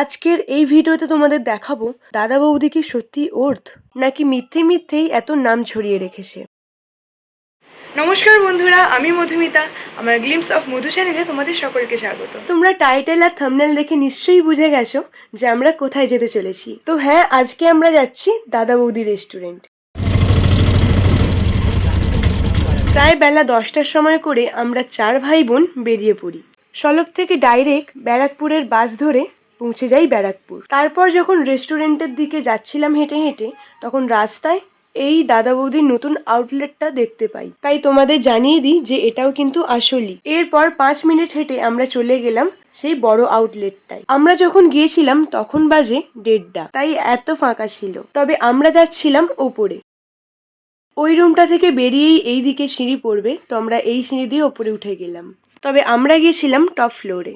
আজকের এই ভিডিওতে তোমাদের দেখাবো দাদা বৌদি কি সত্যি ওর্থ নাকি মিথ্যে মিথ্যেই এত নাম ছড়িয়ে রেখেছে? নমস্কার বন্ধুরা আমি মধুমিতা। আমার গ্লিমস অফ মধু চ্যানেলে তোমাদের সকলকে স্বাগত। তোমরা টাইটেল আর থাম্বনেল দেখে নিশ্চয়ই বুঝে গেছো যে আমরা কোথায় যেতে চলেছি। তো হ্যাঁ আজকে আমরা যাচ্ছি দাদা বৌদি রেস্টুরেন্ট প্রায় বেলা দশটার সময় করে আমরা চার ভাই বোন বেরিয়ে পড়ি। সলপ থেকে ডাইরেক্ট ব্যারাকপুরের বাস ধরে পৌঁছে যাই ব্যারাকপুর। তারপর যখন রেস্টুরেন্টের দিকে যাচ্ছিলাম হেঁটে হেঁটে, তখন রাস্তায় এই দাদা বৌদির নতুন আউটলেটটা দেখতে পাই। তাই তোমাদের জানিয়ে দিই যে এটাও কিন্তু আসলই। এরপর পাঁচ মিনিট হেঁটে আমরা চলে গেলাম সেই বড় আউটলেটটায়। আমরা যখন গিয়েছিলাম, তখন বাজে দেড়টা। তাই এত ফাঁকা ছিল। তবে আমরা যাচ্ছিলাম ওপরে। ওই রুমটা থেকে বেরিয়েই এই দিকে সিঁড়ি পড়বে। তো আমরা এই সিঁড়ি দিয়ে ওপরে উঠে গেলাম। তবে আমরা গিয়েছিলাম টপ ফ্লোরে।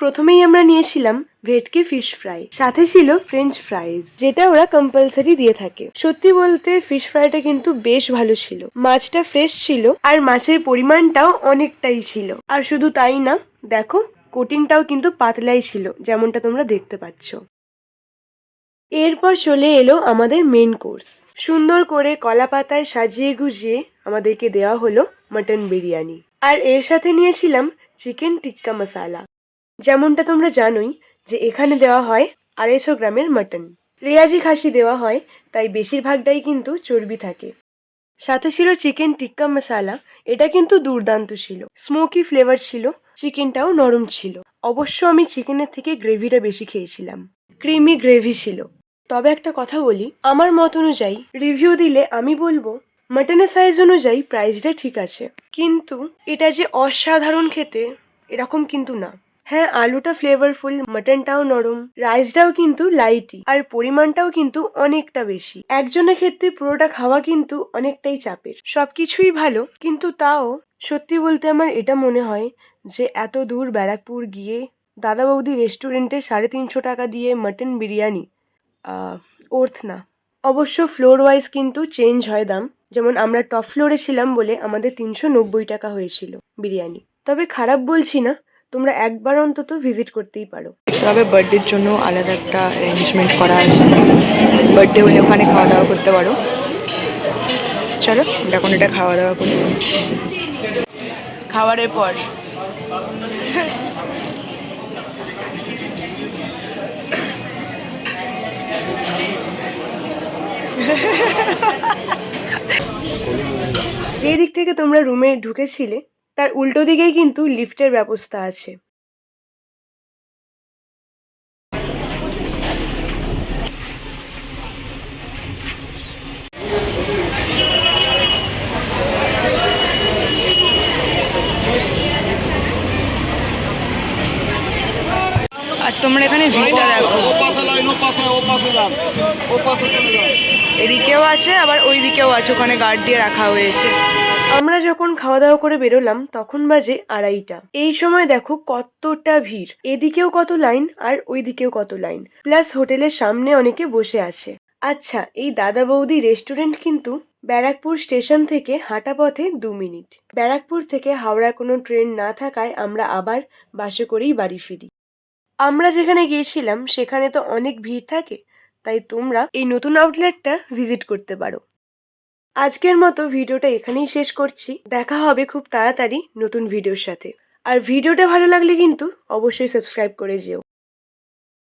প্রথমেই আমরা নিয়েছিলাম ভেটকি ফিশ ফ্রাই, সাথে ছিল ফ্রেঞ্চ ফ্রাইজ, যেটা ওরা কম্পালসারি দিয়ে থাকে। সত্যি বলতে ফিশ ফ্রাইটা কিন্তু বেশ ভালো ছিল। মাছটা ফ্রেশ ছিল আর মাছের পরিমাণটাও অনেকটাই ছিল। আর শুধু তাই না, দেখো কোটিংটাও কিন্তু পাতলাই ছিল, যেমনটা তোমরা দেখতে পাচ্ছ। এরপর চলে এলো আমাদের মেন কোর্স সুন্দর করে কলা পাতায় সাজিয়ে গুজিয়ে আমাদেরকে দেওয়া হলো মটন বিরিয়ানি। আর এর সাথে নিয়েছিলাম চিকেন টিক্কা মশালা যেমনটা তোমরা জানোই যে এখানে দেওয়া হয় আড়াইশো গ্রামের মাটন। রেয়াজি খাসি দেওয়া হয়, তাই বেশিরভাগটাই কিন্তু চর্বি থাকে। সাথে ছিল চিকেন টিক্কা মশালা, এটা কিন্তু দুর্দান্ত ছিল। স্মোকি ফ্লেভার ছিল, চিকেনটাও নরম ছিল। অবশ্য আমি চিকেনের থেকে গ্রেভিটা বেশি খেয়েছিলাম। ক্রিমি গ্রেভি ছিল। তবে একটা কথা বলি, আমার মত অনুযায়ী রিভিউ দিলে আমি বলব, মাটনের সাইজ অনুযায়ী প্রাইসটা ঠিক আছে। কিন্তু এটা যে অসাধারণ খেতে, এরকম কিন্তু না। হ্যাঁ আলুটা ফ্লেভারফুল মাটনটাও নরম রাইসটাও কিন্তু লাইটই আর পরিমাণটাও কিন্তু অনেকটা বেশি। একজনের ক্ষেত্রে পুরোটা খাওয়া কিন্তু অনেকটাই চাপের। সবকিছুই ভালো, কিন্তু তাও সত্যি বলতে আমার এটা মনে হয় যে এত দূর ব্যারাকপুর গিয়ে দাদা বৌদি রেস্টুরেন্টে সাড়ে তিনশো টাকা দিয়ে মাটন বিরিয়ানি ওর্থ না। অবশ্য ফ্লোর ওয়াইজ কিন্তু চেঞ্জ হয় দাম। যেমন আমরা টপ ফ্লোরে ছিলাম বলে আমাদের তিনশো নব্বই টাকা হয়েছিল বিরিয়ানি। তবে খারাপ বলছি না তোমরা একবার অন্তত ভিজিট করতেই পারো। তবে বার্থডের জন্য আলাদা একটা অ্যারেঞ্জমেন্ট করা আছে। বার্থডে হলে ওখানে খাওয়া দাওয়া করতে পারো। চলো এখন এটা খাওয়া দাওয়া করি। খাবারের পর। যেই দিক থেকে তোমরা রুমে ঢুকেছিলে তার উল্টো দিকেই কিন্তু লিফটের ব্যবস্থা আছে। আর তোমরা এখানে দেখো। এদিকেও আছে আবার ওই দিকেও আছে ওখানে গার্ড দিয়ে রাখা হয়েছে। আমরা যখন খাওয়া দাওয়া করে বেরোলাম, তখন বাজে আড়াইটা। এই সময় দেখো কতটা ভিড়। এদিকেও কত লাইন আর ওইদিকেও কত লাইন। প্লাস হোটেলের সামনে অনেকে বসে আছে। আচ্ছা এই দাদা বৌদি রেস্টুরেন্ট কিন্তু ব্যারাকপুর স্টেশন থেকে হাঁটা পথে দু মিনিট। ব্যারাকপুর থেকে হাওড়া কোনো ট্রেন না থাকায় আমরা আবার বাসে করেই বাড়ি ফিরি। আমরা যেখানে গিয়েছিলাম, সেখানে তো অনেক ভিড় থাকে। তাই তোমরা এই নতুন আউটলেটটা ভিজিট করতে পারো। আজকের মতো ভিডিওটা এখানেই শেষ করছি। দেখা হবে খুব তাড়াতাড়ি নতুন ভিডিওর সাথে। আর ভিডিওটা ভালো লাগলে কিন্তু অবশ্যই সাবস্ক্রাইব করে যেও।